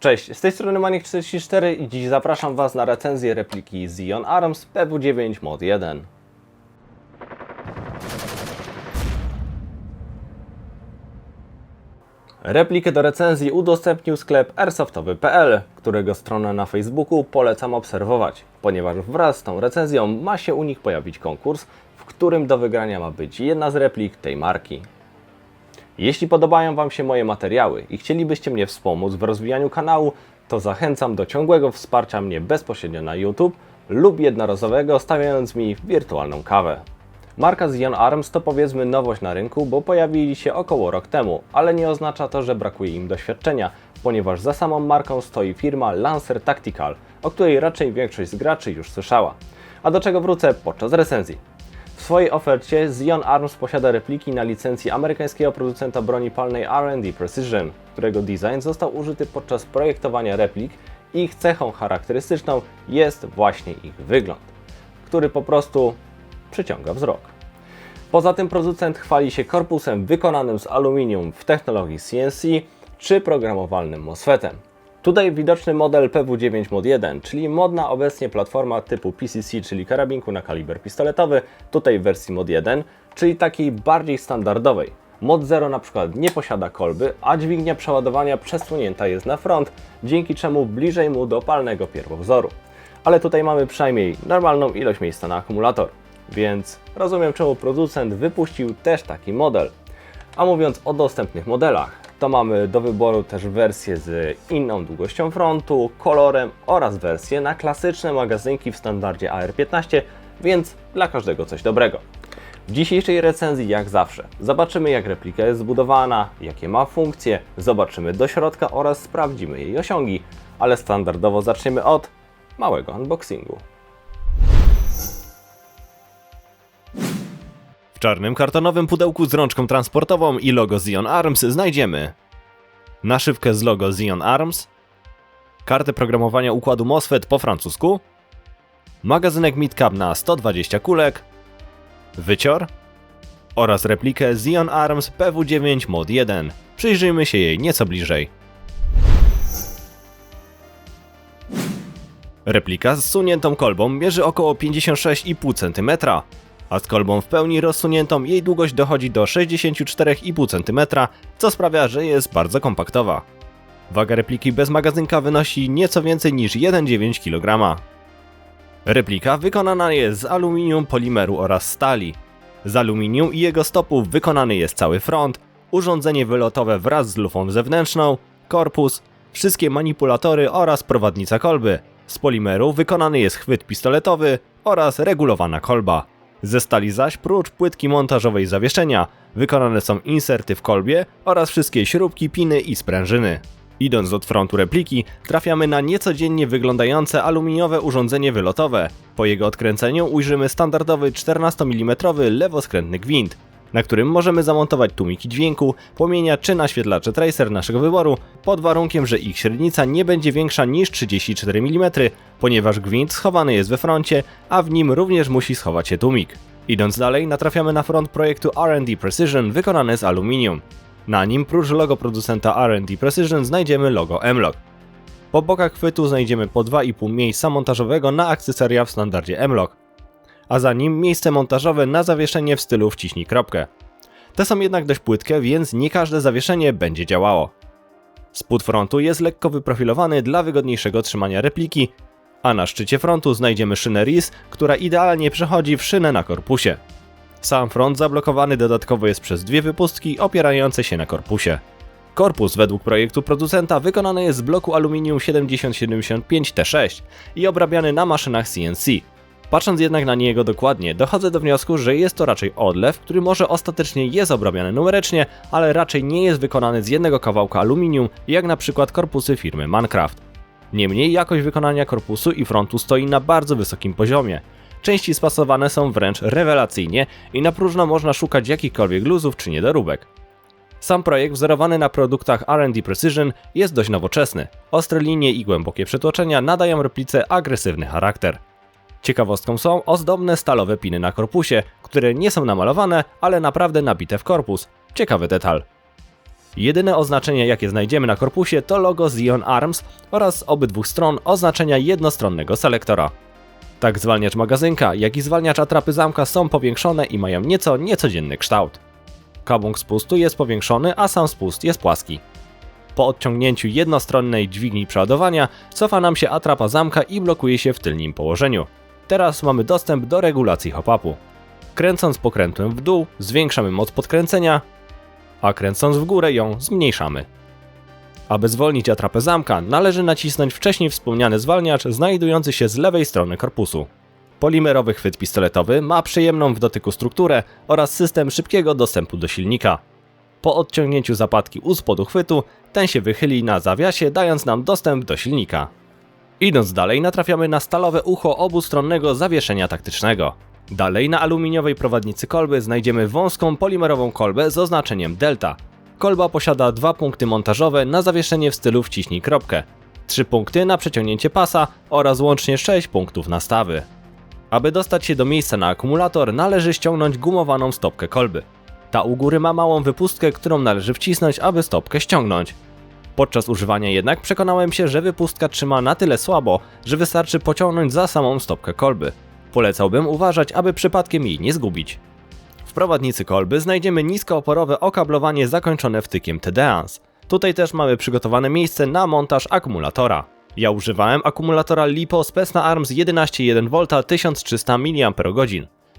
Cześć, z tej strony Maniek44 i dziś zapraszam Was na recenzję repliki Zion Arms PW9 Mod 1. Replikę do recenzji udostępnił sklep airsoftowy.pl, którego stronę na Facebooku polecam obserwować, ponieważ wraz z tą recenzją ma się u nich pojawić konkurs, w którym do wygrania ma być jedna z replik tej marki. Jeśli podobają Wam się moje materiały i chcielibyście mnie wspomóc w rozwijaniu kanału, to zachęcam do ciągłego wsparcia mnie bezpośrednio na YouTube lub jednorazowego stawiając mi wirtualną kawę. Marka Zion Arms to powiedzmy nowość na rynku, bo pojawili się około rok temu, ale nie oznacza to, że brakuje im doświadczenia, ponieważ za samą marką stoi firma Lancer Tactical, o której raczej większość z graczy już słyszała. A do czego wrócę podczas recenzji. W swojej ofercie Zion Arms posiada repliki na licencji amerykańskiego producenta broni palnej R&D Precision, którego design został użyty podczas projektowania replik i ich cechą charakterystyczną jest właśnie ich wygląd, który po prostu przyciąga wzrok. Poza tym producent chwali się korpusem wykonanym z aluminium w technologii CNC czy programowalnym MOSFETem. Tutaj widoczny model PW9 Mod 1, czyli modna obecnie platforma typu PCC, czyli karabinku na kaliber pistoletowy, tutaj w wersji Mod 1, czyli takiej bardziej standardowej. Mod 0 na przykład nie posiada kolby, a dźwignia przeładowania przesunięta jest na front, dzięki czemu bliżej mu do palnego pierwowzoru. Ale tutaj mamy przynajmniej normalną ilość miejsca na akumulator, więc rozumiem czemu producent wypuścił też taki model. A mówiąc o dostępnych modelach, to mamy do wyboru też wersję z inną długością frontu, kolorem oraz wersję na klasyczne magazynki w standardzie AR-15, więc dla każdego coś dobrego. W dzisiejszej recenzji, jak zawsze, zobaczymy jak replika jest zbudowana, jakie ma funkcje, zobaczymy do środka oraz sprawdzimy jej osiągi, ale standardowo zaczniemy od małego unboxingu. Czarnym kartonowym pudełku z rączką transportową i logo Zion Arms znajdziemy naszywkę z logo Zion Arms, kartę programowania układu MOSFET po francusku, magazynek Midcap na 120 kulek, wycior oraz replikę Zion Arms PW9 Mod 1. Przyjrzyjmy się jej nieco bliżej. Replika z suniętą kolbą mierzy około 56,5 cm, a z kolbą w pełni rozsuniętą jej długość dochodzi do 64,5 cm, co sprawia, że jest bardzo kompaktowa. Waga repliki bez magazynka wynosi nieco więcej niż 1,9 kg. Replika wykonana jest z aluminium, polimeru oraz stali. Z aluminium i jego stopów wykonany jest cały front, urządzenie wylotowe wraz z lufą zewnętrzną, korpus, wszystkie manipulatory oraz prowadnica kolby. Z polimeru wykonany jest chwyt pistoletowy oraz regulowana kolba. Ze stali zaś prócz płytki montażowej zawieszenia wykonane są inserty w kolbie oraz wszystkie śrubki, piny i sprężyny. Idąc od frontu repliki, trafiamy na niecodziennie wyglądające aluminiowe urządzenie wylotowe. Po jego odkręceniu ujrzymy standardowy 14 mm lewoskrętny gwint, na którym możemy zamontować tłumiki dźwięku, płomienia czy naświetlacze tracer naszego wyboru, pod warunkiem, że ich średnica nie będzie większa niż 34 mm, ponieważ gwint schowany jest we froncie, a w nim również musi schować się tłumik. Idąc dalej, natrafiamy na front projektu R&D Precision wykonany z aluminium. Na nim prócz logo producenta R&D Precision znajdziemy logo M-Log. Po bokach chwytu znajdziemy po 2,5 miejsca montażowego na akcesoria w standardzie M-Log, a za nim miejsce montażowe na zawieszenie w stylu wciśnij kropkę. Te są jednak dość płytkie, więc nie każde zawieszenie będzie działało. Spód frontu jest lekko wyprofilowany dla wygodniejszego trzymania repliki, a na szczycie frontu znajdziemy szynę RIS, która idealnie przechodzi w szynę na korpusie. Sam front zablokowany dodatkowo jest przez dwie wypustki opierające się na korpusie. Korpus według projektu producenta wykonany jest z bloku aluminium 7075T6 i obrabiany na maszynach CNC. Patrząc jednak na niego dokładnie, dochodzę do wniosku, że jest to raczej odlew, który może ostatecznie jest obrabiany numerycznie, ale raczej nie jest wykonany z jednego kawałka aluminium, jak na przykład korpusy firmy Minecraft. Niemniej jakość wykonania korpusu i frontu stoi na bardzo wysokim poziomie. Części spasowane są wręcz rewelacyjnie i na próżno można szukać jakichkolwiek luzów czy niedoróbek. Sam projekt wzorowany na produktach R&D Precision jest dość nowoczesny. Ostre linie i głębokie przetłoczenia nadają replice agresywny charakter. Ciekawostką są ozdobne stalowe piny na korpusie, które nie są namalowane, ale naprawdę nabite w korpus. Ciekawy detal. Jedyne oznaczenia jakie znajdziemy na korpusie to logo Zion Arms oraz z obydwu stron oznaczenia jednostronnego selektora. Tak zwalniacz magazynka, jak i zwalniacz atrapy zamka są powiększone i mają nieco niecodzienny kształt. Kabung spustu jest powiększony, a sam spust jest płaski. Po odciągnięciu jednostronnej dźwigni przeładowania cofa nam się atrapa zamka i blokuje się w tylnym położeniu. Teraz mamy dostęp do regulacji hop-upu. Kręcąc pokrętłem w dół zwiększamy moc podkręcenia, a kręcąc w górę ją zmniejszamy. Aby zwolnić atrapę zamka, należy nacisnąć wcześniej wspomniany zwalniacz znajdujący się z lewej strony korpusu. Polimerowy chwyt pistoletowy ma przyjemną w dotyku strukturę oraz system szybkiego dostępu do silnika. Po odciągnięciu zapadki u spodu chwytu, ten się wychyli na zawiasie, dając nam dostęp do silnika. Idąc dalej, natrafiamy na stalowe ucho obustronnego zawieszenia taktycznego. Dalej na aluminiowej prowadnicy kolby znajdziemy wąską polimerową kolbę z oznaczeniem delta. Kolba posiada dwa punkty montażowe na zawieszenie w stylu wciśnij kropkę, trzy punkty na przeciągnięcie pasa oraz łącznie 6 punktów nastawy. Aby dostać się do miejsca na akumulator, należy ściągnąć gumowaną stopkę kolby. Ta u góry ma małą wypustkę, którą należy wcisnąć, aby stopkę ściągnąć. Podczas używania jednak przekonałem się, że wypustka trzyma na tyle słabo, że wystarczy pociągnąć za samą stopkę kolby. Polecałbym uważać, aby przypadkiem jej nie zgubić. W prowadnicy kolby znajdziemy niskooporowe okablowanie zakończone wtykiem TDANS. Tutaj też mamy przygotowane miejsce na montaż akumulatora. Ja używałem akumulatora LiPo Specna Arms 11,1V 1300 mAh.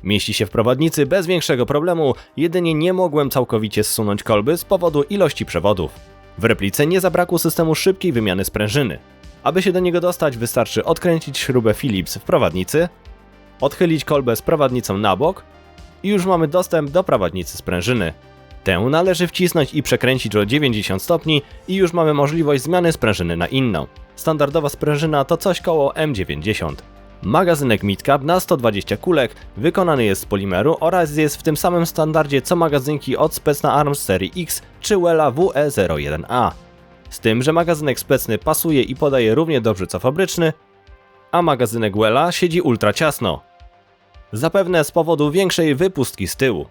Mieści się w prowadnicy bez większego problemu, jedynie nie mogłem całkowicie zsunąć kolby z powodu ilości przewodów. W replice nie zabrakło systemu szybkiej wymiany sprężyny. Aby się do niego dostać, wystarczy odkręcić śrubę Phillips w prowadnicy, odchylić kolbę z prowadnicą na bok i już mamy dostęp do prowadnicy sprężyny. Tę należy wcisnąć i przekręcić o 90 stopni i już mamy możliwość zmiany sprężyny na inną. Standardowa sprężyna to coś koło M90. Magazynek Midcap na 120 kulek wykonany jest z polimeru oraz jest w tym samym standardzie co magazynki od Specna Arms serii X czy Wella WE01A. Z tym, że magazynek specny pasuje i podaje równie dobrze co fabryczny, a magazynek Wella siedzi ultra ciasno. Zapewne z powodu większej wypustki z tyłu.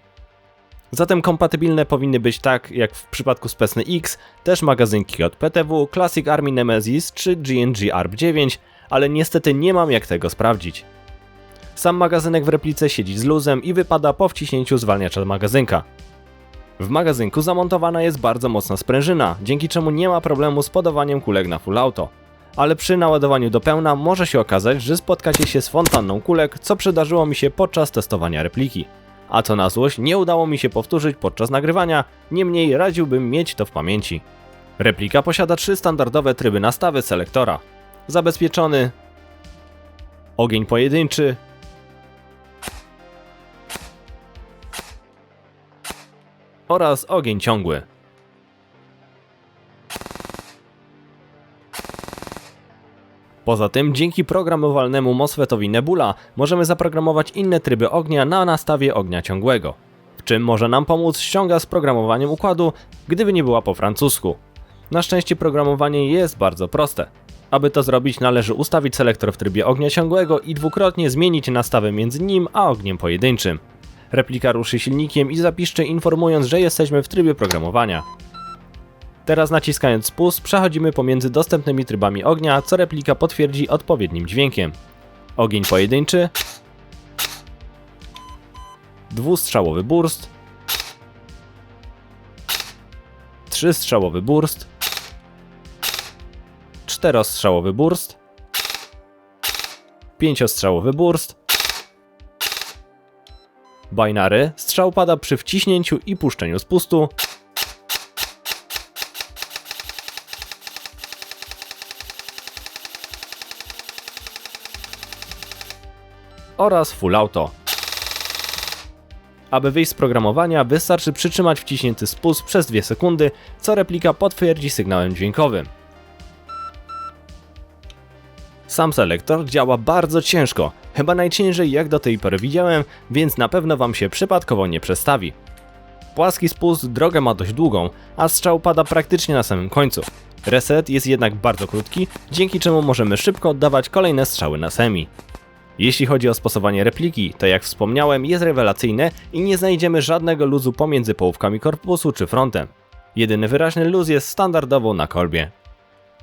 Zatem kompatybilne powinny być tak jak w przypadku Specny X, też magazynki od PTW, Classic Army Nemesis czy GNG ARP 9, ale niestety nie mam jak tego sprawdzić. Sam magazynek w replice siedzi z luzem i wypada po wciśnięciu zwalniacza magazynka. W magazynku zamontowana jest bardzo mocna sprężyna, dzięki czemu nie ma problemu z podawaniem kulek na full auto. Ale przy naładowaniu do pełna może się okazać, że spotkacie się z fontanną kulek, co przydarzyło mi się podczas testowania repliki. A co na złość nie udało mi się powtórzyć podczas nagrywania, niemniej radziłbym mieć to w pamięci. Replika posiada trzy standardowe tryby nastawy selektora. Zabezpieczony, ogień pojedynczy oraz ogień ciągły. Poza tym, dzięki programowalnemu MOSFETowi Nebula możemy zaprogramować inne tryby ognia na nastawie ognia ciągłego. W czym może nam pomóc ściąga z programowaniem układu, gdyby nie była po francusku. Na szczęście programowanie jest bardzo proste. Aby to zrobić należy ustawić selektor w trybie ognia ciągłego i dwukrotnie zmienić nastawę między nim a ogniem pojedynczym. Replika ruszy silnikiem i zapiszczy informując, że jesteśmy w trybie programowania. Teraz naciskając spust przechodzimy pomiędzy dostępnymi trybami ognia, co replika potwierdzi odpowiednim dźwiękiem. Ogień pojedynczy, dwustrzałowy burst, trzystrzałowy burst, czterostrzałowy burst, pięciostrzałowy burst, binary, strzał pada przy wciśnięciu i puszczeniu spustu, oraz Full Auto. Aby wyjść z programowania, wystarczy przytrzymać wciśnięty spust przez 2 sekundy, co replika potwierdzi sygnałem dźwiękowym. Sam selektor działa bardzo ciężko, chyba najciężej jak do tej pory widziałem, więc na pewno Wam się przypadkowo nie przestawi. Płaski spust drogę ma dość długą, a strzał pada praktycznie na samym końcu. Reset jest jednak bardzo krótki, dzięki czemu możemy szybko oddawać kolejne strzały na semi. Jeśli chodzi o sposowanie repliki, to jak wspomniałem jest rewelacyjne i nie znajdziemy żadnego luzu pomiędzy połówkami korpusu czy frontem. Jedyny wyraźny luz jest standardowo na kolbie.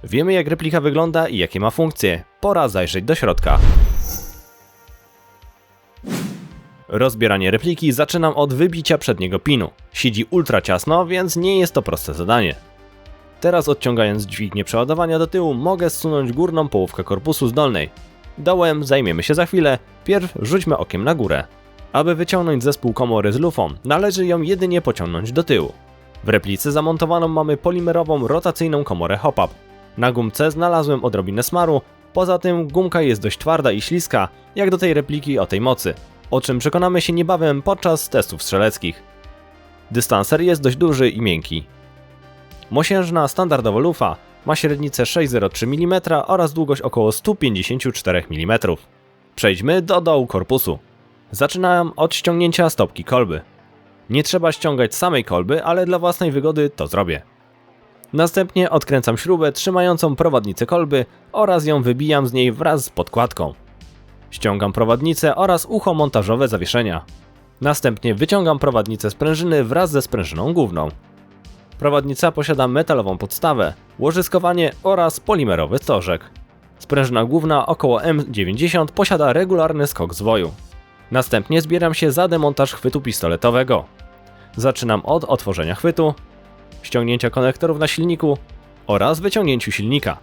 Wiemy jak replika wygląda i jakie ma funkcje. Pora zajrzeć do środka. Rozbieranie repliki zaczynam od wybicia przedniego pinu. Siedzi ultra ciasno, więc nie jest to proste zadanie. Teraz odciągając dźwignię przeładowania do tyłu, mogę zsunąć górną połówkę korpusu z dolnej. Dołem zajmiemy się za chwilę, pierw rzućmy okiem na górę. Aby wyciągnąć zespół komory z lufą, należy ją jedynie pociągnąć do tyłu. W replice zamontowaną mamy polimerową rotacyjną komorę hop-up. Na gumce znalazłem odrobinę smaru, poza tym gumka jest dość twarda i śliska, jak do tej repliki o tej mocy, o czym przekonamy się niebawem podczas testów strzeleckich. Dystanser jest dość duży i miękki. Mosiężna standardowa lufa ma średnicę 6,03 mm oraz długość około 154 mm. Przejdźmy do dołu korpusu. Zaczynam od ściągnięcia stopki kolby. Nie trzeba ściągać samej kolby, ale dla własnej wygody to zrobię. Następnie odkręcam śrubę trzymającą prowadnicę kolby oraz ją wybijam z niej wraz z podkładką. Ściągam prowadnicę oraz ucho montażowe zawieszenia. Następnie wyciągam prowadnicę sprężyny wraz ze sprężyną główną. Prowadnica posiada metalową podstawę, łożyskowanie oraz polimerowy stożek. Sprężyna główna około M90 posiada regularny skok zwoju. Następnie zbieram się za demontaż chwytu pistoletowego. Zaczynam od otworzenia chwytu, ściągnięcia konektorów na silniku oraz wyciągnięciu silnika.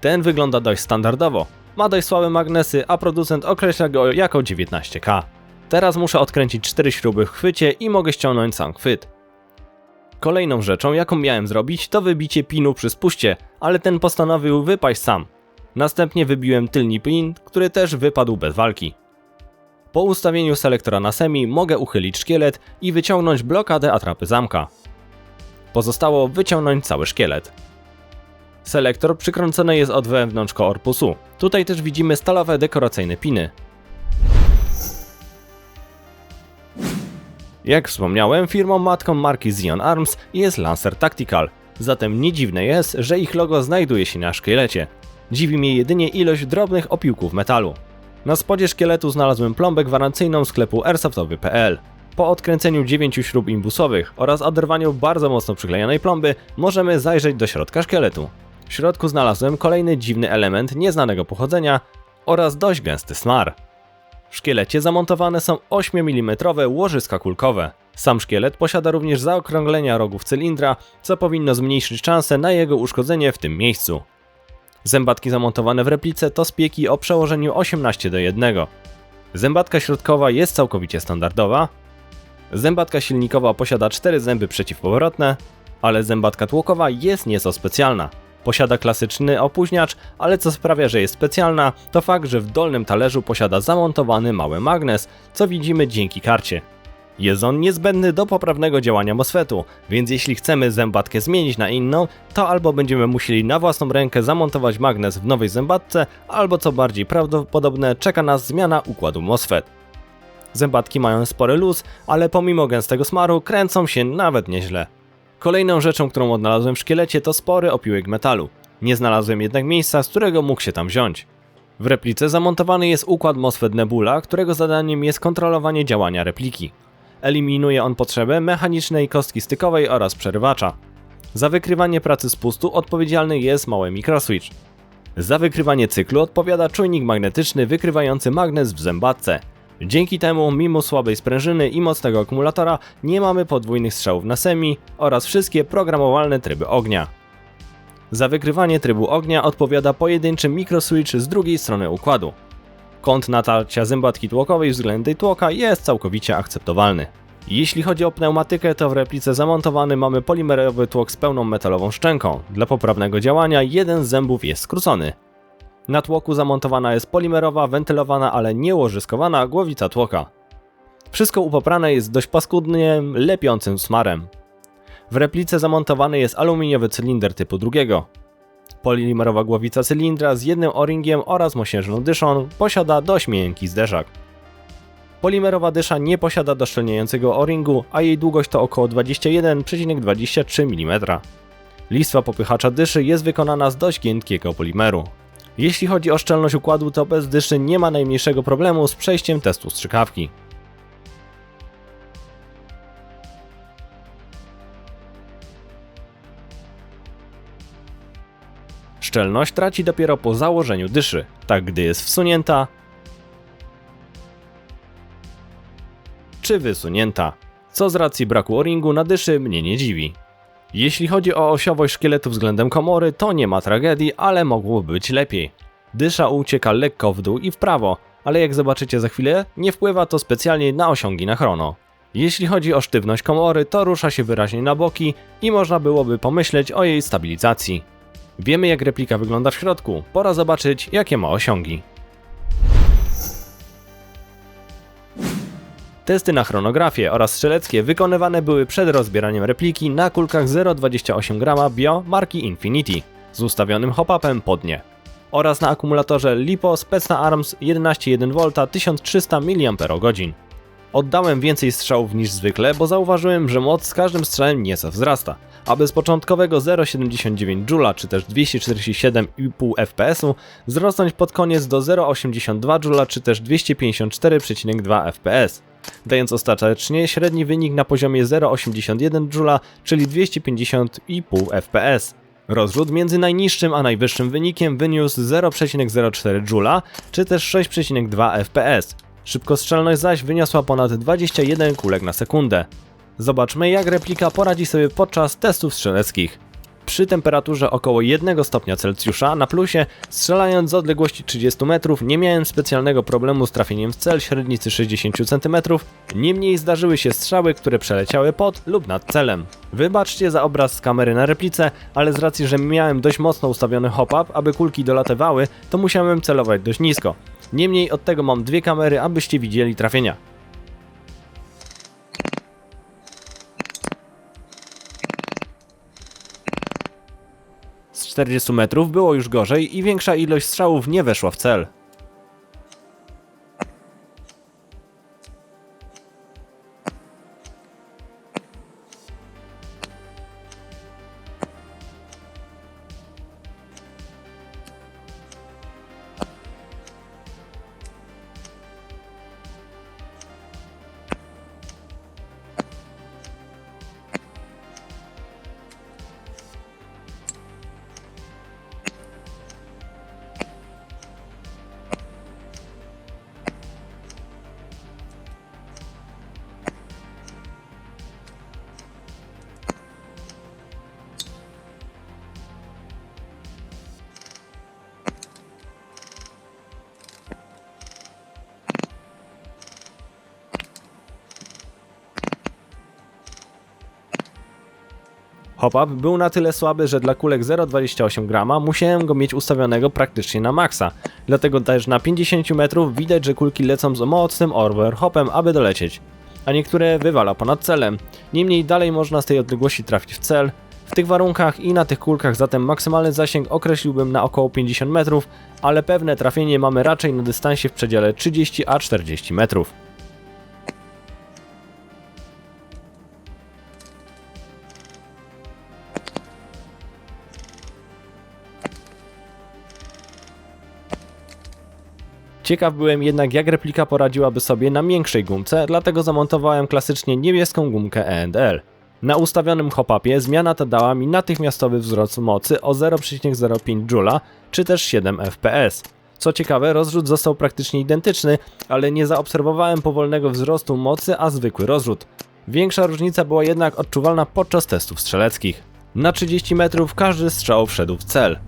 Ten wygląda dość standardowo, ma dość słabe magnesy, a producent określa go jako 19K. Teraz muszę odkręcić 4 śruby w chwycie i mogę ściągnąć sam chwyt. Kolejną rzeczą, jaką miałem zrobić, to wybicie pinu przy spuście, ale ten postanowił wypaść sam. Następnie wybiłem tylni pin, który też wypadł bez walki. Po ustawieniu selektora na semi mogę uchylić szkielet i wyciągnąć blokadę atrapy zamka. Pozostało wyciągnąć cały szkielet. Selektor przykręcony jest od wewnątrz korpusu. Tutaj też widzimy stalowe dekoracyjne piny. Jak wspomniałem, firmą matką marki Zion Arms jest Lancer Tactical, zatem nie dziwne jest, że ich logo znajduje się na szkielecie. Dziwi mnie jedynie ilość drobnych opiłków metalu. Na spodzie szkieletu znalazłem plombę gwarancyjną sklepu airsoftowy.pl. Po odkręceniu 9 śrub imbusowych oraz oderwaniu bardzo mocno przyklejonej plomby, możemy zajrzeć do środka szkieletu. W środku znalazłem kolejny dziwny element nieznanego pochodzenia oraz dość gęsty smar. W szkielecie zamontowane są 8 mm łożyska kulkowe. Sam szkielet posiada również zaokrąglenia rogów cylindra, co powinno zmniejszyć szanse na jego uszkodzenie w tym miejscu. Zębatki zamontowane w replice to spieki o przełożeniu 18 do 1. Zębatka środkowa jest całkowicie standardowa. Zębatka silnikowa posiada 4 zęby przeciwpowrotne, ale zębatka tłokowa jest nieco specjalna. Posiada klasyczny opóźniacz, ale co sprawia, że jest specjalna, to fakt, że w dolnym talerzu posiada zamontowany mały magnes, co widzimy dzięki karcie. Jest on niezbędny do poprawnego działania MOSFETu, więc jeśli chcemy zębatkę zmienić na inną, to albo będziemy musieli na własną rękę zamontować magnes w nowej zębatce, albo co bardziej prawdopodobne, czeka nas zmiana układu MOSFET. Zębatki mają spory luz, ale pomimo gęstego smaru kręcą się nawet nieźle. Kolejną rzeczą, którą odnalazłem w szkielecie to spory opiłek metalu. Nie znalazłem jednak miejsca, z którego mógł się tam wziąć. W replice zamontowany jest układ MOSFET Nebula, którego zadaniem jest kontrolowanie działania repliki. Eliminuje on potrzebę mechanicznej kostki stykowej oraz przerywacza. Za wykrywanie pracy spustu odpowiedzialny jest mały mikroswitch. Za wykrywanie cyklu odpowiada czujnik magnetyczny wykrywający magnes w zębatce. Dzięki temu, mimo słabej sprężyny i mocnego akumulatora, nie mamy podwójnych strzałów na semi oraz wszystkie programowalne tryby ognia. Za wykrywanie trybu ognia odpowiada pojedynczy mikroswitch z drugiej strony układu. Kąt natarcia zębatki tłokowej względem tłoka jest całkowicie akceptowalny. Jeśli chodzi o pneumatykę, to w replice zamontowany mamy polimerowy tłok z pełną metalową szczęką. Dla poprawnego działania jeden z zębów jest skrócony. Na tłoku zamontowana jest polimerowa, wentylowana, ale nie łożyskowana głowica tłoka. Wszystko upoprane jest dość paskudnie lepiącym smarem. W replice zamontowany jest aluminiowy cylinder typu drugiego. Polimerowa głowica cylindra z jednym o-ringiem oraz mosiężną dyszą posiada dość miękki zderzak. Polimerowa dysza nie posiada doszczelniającego o-ringu, a jej długość to około 21,23 mm. Listwa popychacza dyszy jest wykonana z dość giętkiego polimeru. Jeśli chodzi o szczelność układu, to bez dyszy nie ma najmniejszego problemu z przejściem testu strzykawki. Szczelność traci dopiero po założeniu dyszy, tak gdy jest wsunięta czy wysunięta, co z racji braku o-ringu na dyszy mnie nie dziwi. Jeśli chodzi o osiowość szkieletu względem komory, to nie ma tragedii, ale mogło być lepiej. Dysza ucieka lekko w dół i w prawo, ale jak zobaczycie za chwilę, nie wpływa to specjalnie na osiągi na chrono. Jeśli chodzi o sztywność komory, to rusza się wyraźnie na boki i można byłoby pomyśleć o jej stabilizacji. Wiemy jak replika wygląda w środku, pora zobaczyć jakie ma osiągi. Testy na chronografię oraz strzeleckie wykonywane były przed rozbieraniem repliki na kulkach 0,28 g bio marki Infinity z ustawionym hop-upem pod nie oraz na akumulatorze LiPo Specna Arms 11,1 V 1300 mAh. Oddałem więcej strzałów niż zwykle, bo zauważyłem, że moc z każdym strzałem nieco wzrasta. Aby z początkowego 0,79 Joule czy też 247,5 fps wzrosnąć pod koniec do 0,82 Joule czy też 254,2 fps, dając ostatecznie średni wynik na poziomie 0,81 Joule, czyli 250,5 fps. Rozrzut między najniższym a najwyższym wynikiem wyniósł 0,04 Joule, czy też 6,2 fps. Szybkostrzelność zaś wyniosła ponad 21 kulek na sekundę. Zobaczmy jak replika poradzi sobie podczas testów strzeleckich. Przy temperaturze około 1 stopnia Celsjusza na plusie, strzelając z odległości 30 metrów, nie miałem specjalnego problemu z trafieniem w cel średnicy 60 cm, niemniej zdarzyły się strzały, które przeleciały pod lub nad celem. Wybaczcie za obraz z kamery na replice, ale z racji, że miałem dość mocno ustawiony hop-up, aby kulki dolatywały, to musiałem celować dość nisko. Niemniej od tego mam dwie kamery, abyście widzieli trafienia. 40 metrów było już gorzej i większa ilość strzałów nie weszła w cel. Hop-up był na tyle słaby, że dla kulek 0,28 g musiałem go mieć ustawionego praktycznie na maksa. Dlatego też na 50 metrów widać, że kulki lecą z mocnym overhopem, aby dolecieć. A niektóre wywala ponad celem. Niemniej dalej można z tej odległości trafić w cel. W tych warunkach i na tych kulkach zatem maksymalny zasięg określiłbym na około 50 metrów, ale pewne trafienie mamy raczej na dystansie w przedziale 30 a 40 metrów. Ciekaw byłem jednak jak replika poradziłaby sobie na większej gumce, dlatego zamontowałem klasycznie niebieską gumkę E&L. Na ustawionym hop-upie zmiana ta dała mi natychmiastowy wzrost mocy o 0,05 Joule czy też 7 fps. Co ciekawe, rozrzut został praktycznie identyczny, ale nie zaobserwowałem powolnego wzrostu mocy, a zwykły rozrzut. Większa różnica była jednak odczuwalna podczas testów strzeleckich. Na 30 metrów każdy strzał wszedł w cel.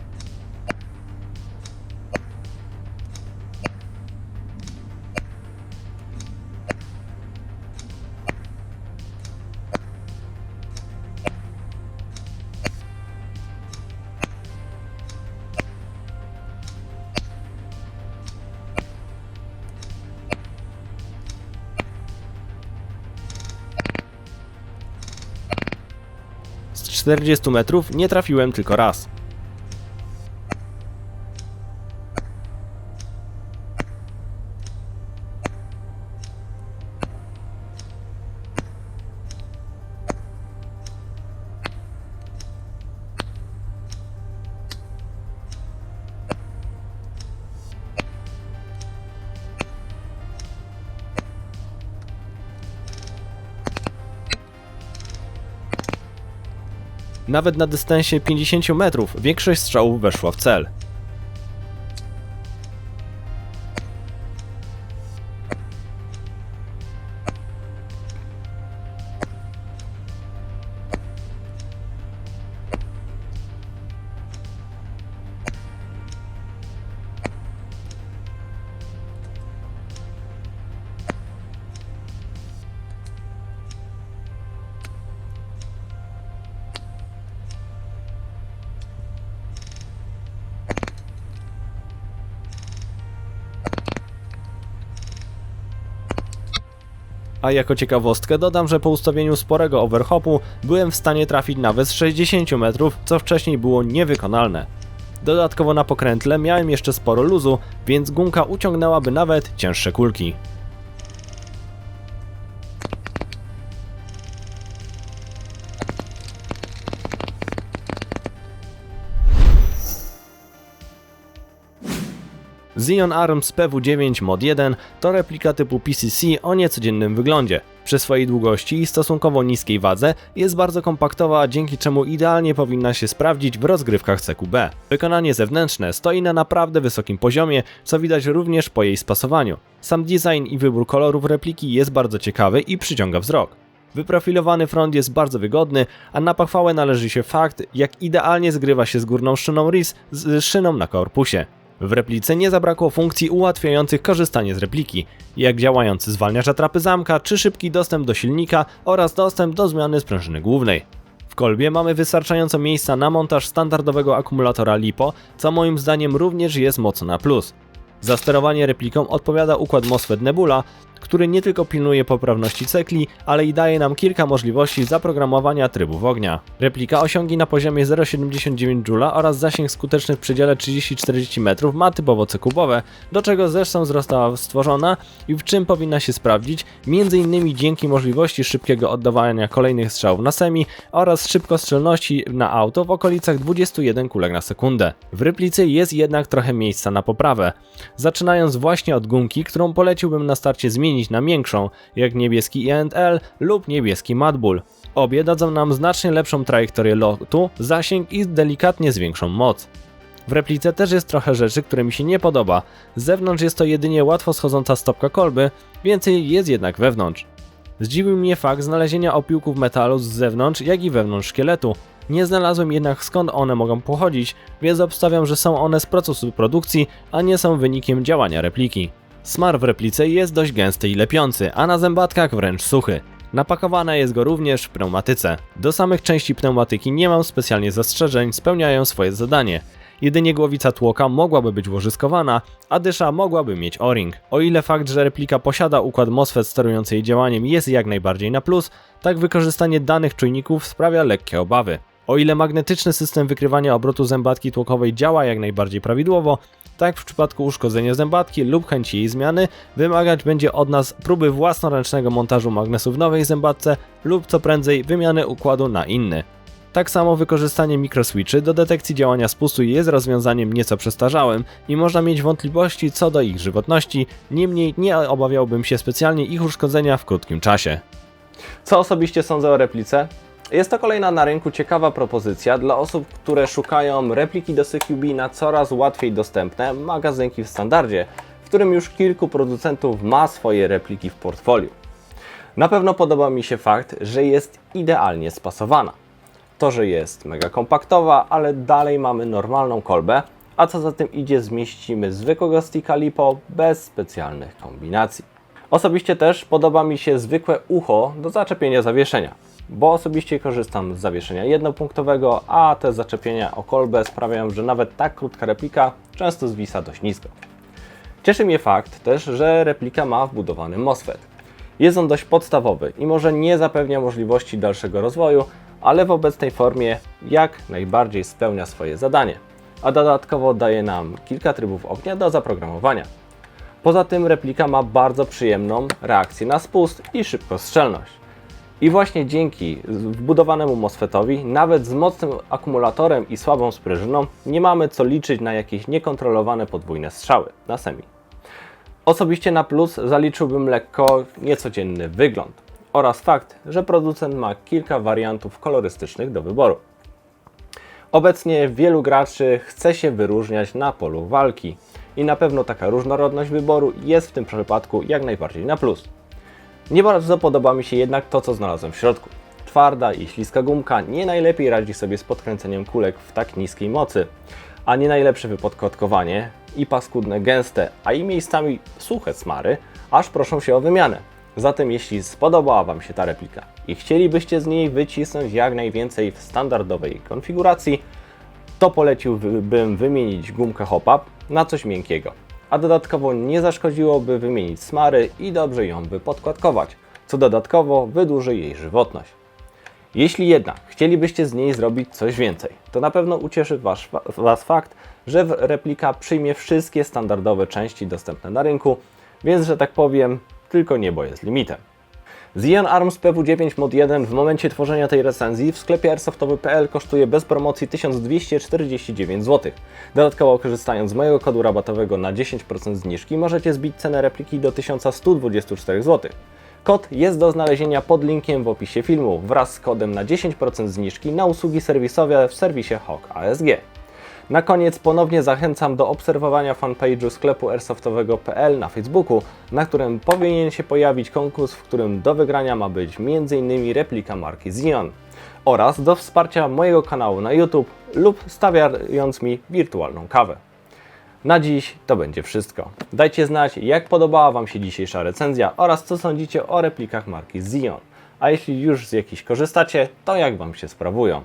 40 metrów nie trafiłem tylko raz. Nawet na dystansie 50 metrów większość strzałów weszła w cel. A jako ciekawostkę dodam, że po ustawieniu sporego overhopu byłem w stanie trafić nawet z 60 metrów, co wcześniej było niewykonalne. Dodatkowo na pokrętle miałem jeszcze sporo luzu, więc gumka uciągnęłaby nawet cięższe kulki. Xeon Arms PW9 Mod 1 to replika typu PCC o niecodziennym wyglądzie. Przy swojej długości i stosunkowo niskiej wadze jest bardzo kompaktowa, dzięki czemu idealnie powinna się sprawdzić w rozgrywkach CQB. Wykonanie zewnętrzne stoi na naprawdę wysokim poziomie, co widać również po jej spasowaniu. Sam design i wybór kolorów repliki jest bardzo ciekawy i przyciąga wzrok. Wyprofilowany front jest bardzo wygodny, a na pochwałę należy się fakt, jak idealnie zgrywa się z górną szyną RIS z szyną na korpusie. W replice nie zabrakło funkcji ułatwiających korzystanie z repliki, jak działający zwalniacz atrapy zamka, czy szybki dostęp do silnika oraz dostęp do zmiany sprężyny głównej. W kolbie mamy wystarczająco miejsca na montaż standardowego akumulatora LiPo, co moim zdaniem również jest mocno na plus. Za sterowanie repliką odpowiada układ MOSFET Nebula, który nie tylko pilnuje poprawności cykli, ale i daje nam kilka możliwości zaprogramowania trybów ognia. Replika osiągi na poziomie 0,79 J oraz zasięg skuteczny w przedziale 30-40 metrów ma typowo cykubowe, do czego zresztą została stworzona i w czym powinna się sprawdzić, m.in. dzięki możliwości szybkiego oddawania kolejnych strzałów na semi oraz szybkostrzelności na auto w okolicach 21 kulek na sekundę. W replicy jest jednak trochę miejsca na poprawę. Zaczynając właśnie od gumki, którą poleciłbym na starcie zmienić na większą, jak niebieski E&L lub niebieski Mad Bull. Obie dadzą nam znacznie lepszą trajektorię lotu, zasięg i delikatnie zwiększą moc. W replice też jest trochę rzeczy, które mi się nie podoba. Z zewnątrz jest to jedynie łatwo schodząca stopka kolby, więcej jest jednak wewnątrz. Zdziwił mnie fakt znalezienia opiłków metalu z zewnątrz, jak i wewnątrz szkieletu. Nie znalazłem jednak skąd one mogą pochodzić, więc obstawiam, że są one z procesu produkcji, a nie są wynikiem działania repliki. Smar w replice jest dość gęsty i lepiący, a na zębatkach wręcz suchy. Napakowane jest go również w pneumatyce. Do samych części pneumatyki nie mam specjalnie zastrzeżeń, spełniają swoje zadanie. Jedynie głowica tłoka mogłaby być łożyskowana, a dysza mogłaby mieć o-ring. O ile fakt, że replika posiada układ MOSFET sterujący jej działaniem jest jak najbardziej na plus, tak wykorzystanie danych czujników sprawia lekkie obawy. O ile magnetyczny system wykrywania obrotu zębatki tłokowej działa jak najbardziej prawidłowo, tak w przypadku uszkodzenia zębatki lub chęci jej zmiany wymagać będzie od nas próby własnoręcznego montażu magnesu w nowej zębatce lub co prędzej wymiany układu na inny. Tak samo wykorzystanie mikroswitchy do detekcji działania spustu jest rozwiązaniem nieco przestarzałym i można mieć wątpliwości co do ich żywotności, niemniej nie obawiałbym się specjalnie ich uszkodzenia w krótkim czasie. Co osobiście sądzę o replice? Jest to kolejna na rynku ciekawa propozycja dla osób, które szukają repliki do CQB na coraz łatwiej dostępne magazynki w standardzie, w którym już kilku producentów ma swoje repliki w portfolio. Na pewno podoba mi się fakt, że jest idealnie spasowana. To, że jest mega kompaktowa, ale dalej mamy normalną kolbę, a co za tym idzie zmieścimy zwykłego sticka LiPo bez specjalnych kombinacji. Osobiście też podoba mi się zwykłe ucho do zaczepienia zawieszenia, bo osobiście korzystam z zawieszenia jednopunktowego, a te zaczepienia o kolbę sprawiają, że nawet tak krótka replika często zwisa dość nisko. Cieszy mnie fakt też, że replika ma wbudowany MOSFET. Jest on dość podstawowy i może nie zapewnia możliwości dalszego rozwoju, ale w obecnej formie jak najbardziej spełnia swoje zadanie, a dodatkowo daje nam kilka trybów ognia do zaprogramowania. Poza tym replika ma bardzo przyjemną reakcję na spust i szybkostrzelność. I właśnie dzięki wbudowanemu MOSFETowi, nawet z mocnym akumulatorem i słabą sprężyną, nie mamy co liczyć na jakieś niekontrolowane podwójne strzały na semi. Osobiście na plus zaliczyłbym lekko niecodzienny wygląd oraz fakt, że producent ma kilka wariantów kolorystycznych do wyboru. Obecnie wielu graczy chce się wyróżniać na polu walki i na pewno taka różnorodność wyboru jest w tym przypadku jak najbardziej na plus. Nie bardzo podoba mi się jednak to, co znalazłem w środku. Twarda i śliska gumka nie najlepiej radzi sobie z podkręceniem kulek w tak niskiej mocy, a nie najlepsze wypodkładkowanie i paskudne gęste, a i miejscami suche smary, aż proszą się o wymianę. Zatem jeśli spodobała Wam się ta replika i chcielibyście z niej wycisnąć jak najwięcej w standardowej konfiguracji, to poleciłbym wymienić gumkę hop-up na coś miękkiego. A dodatkowo nie zaszkodziłoby wymienić smary i dobrze ją wypodkładkować, co dodatkowo wydłuży jej żywotność. Jeśli jednak chcielibyście z niej zrobić coś więcej, to na pewno ucieszy was, was fakt, że replika przyjmie wszystkie standardowe części dostępne na rynku, więc że tak powiem, tylko niebo jest limitem. Zion Arms PW9 Mod 1 w momencie tworzenia tej recenzji w sklepie airsoftowy.pl kosztuje bez promocji 1249 zł. Dodatkowo korzystając z mojego kodu rabatowego na 10% zniżki możecie zbić cenę repliki do 1124 zł. Kod jest do znalezienia pod linkiem w opisie filmu wraz z kodem na 10% zniżki na usługi serwisowe w serwisie HOK ASG. Na koniec ponownie zachęcam do obserwowania fanpage'u sklepu airsoftowego.pl na Facebooku, na którym powinien się pojawić konkurs, w którym do wygrania ma być m.in. replika marki Zion oraz do wsparcia mojego kanału na YouTube lub stawiając mi wirtualną kawę. Na dziś to będzie wszystko. Dajcie znać, jak podobała Wam się dzisiejsza recenzja oraz co sądzicie o replikach marki Zion. A jeśli już z jakichś korzystacie, to jak Wam się sprawują.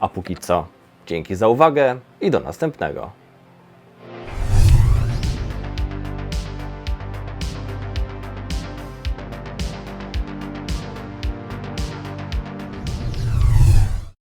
A póki co, dzięki za uwagę i do następnego.